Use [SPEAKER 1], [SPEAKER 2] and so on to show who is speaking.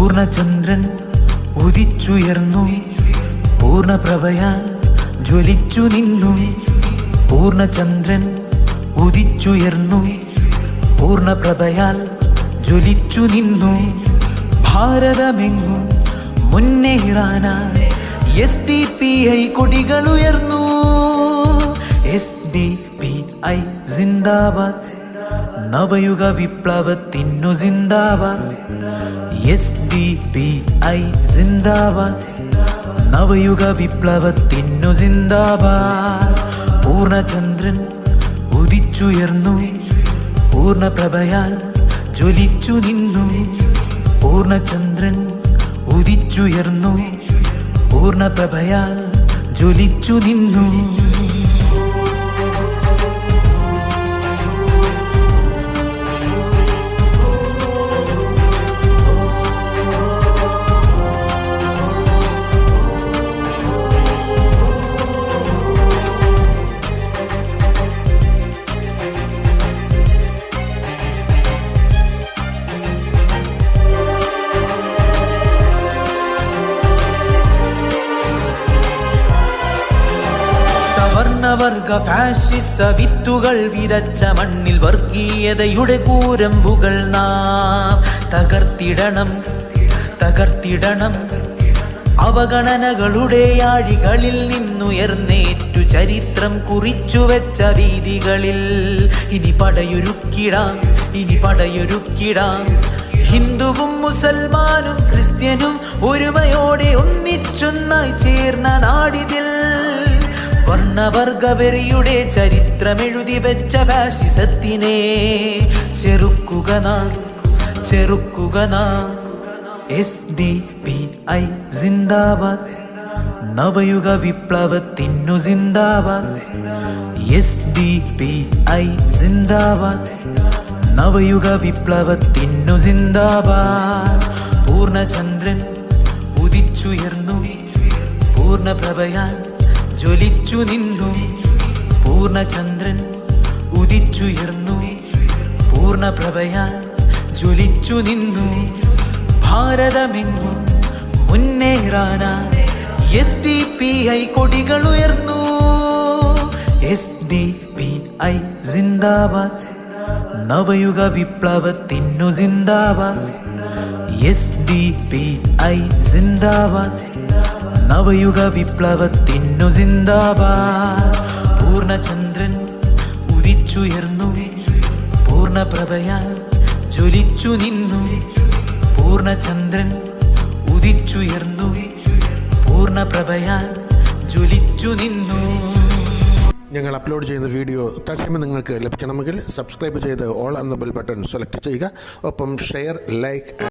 [SPEAKER 1] പൂർണചന്ദ്രൻ ഉദിച്ചുയർന്നു. പൂർണപ്രഭയ ജ്വലിച്ചു നിന്നു. പൂർണചന്ദ്രൻ ഉദിച്ചുയർന്നു. പൂർണപ്രഭയാൽ ജ്വലിച്ചു നിന്നു. ഭാരതമെങ്ങും മുന്നേറാനായി എസ് ഡി പി ഐ കൊടികളുയർന്നു. എസ് ഡി പി ഐ സിന്ദാബാദ്. നവയുഗ വിപ്ലവത്തിനു സിന്ദാബാദ്. എസ് ഡി പി ഐ സിന്ദാബാദ്. നവയുഗ വിപ്ലവത്തിനു സിന്ദാബാദ്. പൂർണചന്ദ്രൻ ഉദിച്ചുയർന്നു. പൂർണപ്രഭയാൽ ജ്വലിച്ചു നിന്നു. പൂർണചന്ദ്രൻ ഉദിച്ചുയർന്നു. പൂർണപ്രഭയാൽ ജ്വലിച്ചു നിന്നു. സവർണവർഗ ഫാഷിസ വിത്തുകൾ വിതച്ച മണ്ണിൽ വർഗീയതയുടെ കൂരമ്പുകൾ നാം തകർത്തിടണം തകർത്തിടണം. അവഗണനകളുടെ ആഴികളിൽ നിന്നുയർന്നേറ്റു ചരിത്രം കുറിച്ചു വെച്ച രീതികളിൽ. ഇനി പടയൊരുക്കിടാം ഇനി പടയൊരുക്കിടാം. ഹിന്ദുവും മുസൽമാനും ക്രിസ്ത്യനും ഒരുമയോടെ ഒന്നിച്ചൊന്നായി ചേർന്ന നാടിതിൽ വർണവർഗവെറിയുടെ ചരിത്രമെഴുതി വെച്ച ഫാഷിസത്തിനെ. ചെറുക്കുക നാം ചെറുക്കുക നാം. എസ് ഡി പി ഐ സിന്ദാബാദ് നവയുഗ വിപ്ലവത്തിനു സിന്ദാബാദ്. എസ് ഡി പി ഐ സിന്ദാബാദ് നവയുഗ വിപ്ലവത്തിനു സിന്ദാബാദ്. പൂർണചന്ദ്രൻ ഉദിച്ചുയർന്നു പൂർണപ്രഭയാൽ ജ്വലിച്ചു നിന്നു. പൂർണചന്ദ്രൻ ഉദിച്ചുയർന്നു. പൂർണപ്രഭയാൽ ജ്വലിച്ചു നിന്നു. ഭാരതമെങ്ങും മുന്നേറാനാ. എസ് ഡി പി ഐ കൊടികൾ ഉയർന്നു. എസ് ഡി പി ഐ സിന്ദാബാദ്. നവയുഗ വിപ്ലവത്തിനു സിന്ദാബാദ്. എസ് ഡി പി ഐ സിന്ദാബാദ്. നവയുഗ വിപ്ലവത്തിനു സിന്ദാബാദ് പൂർണചന്ദ്രൻ ഉദിച്ചുയർന്നു. പൂർണപ്രഭയാൽ ജ്വലിച്ചു നിന്നു. പൂർണചന്ദ്രൻ ഉദിച്ചുയർന്നു. പൂർണപ്രഭയാൽ ജ്വലിച്ചു നിന്നു.
[SPEAKER 2] ഞങ്ങൾ അപ്ലോഡ് ചെയ്യുന്ന വീഡിയോ തത്സമയം നിങ്ങൾക്ക് ലഭിക്കണമെങ്കിൽ സബ്സ്ക്രൈബ് ചെയ്ത് ഓൾ എന്ന ബെൽ ബട്ടൺ സെലക്ട് ചെയ്യുക. ഒപ്പം ഷെയർ ലൈക്ക്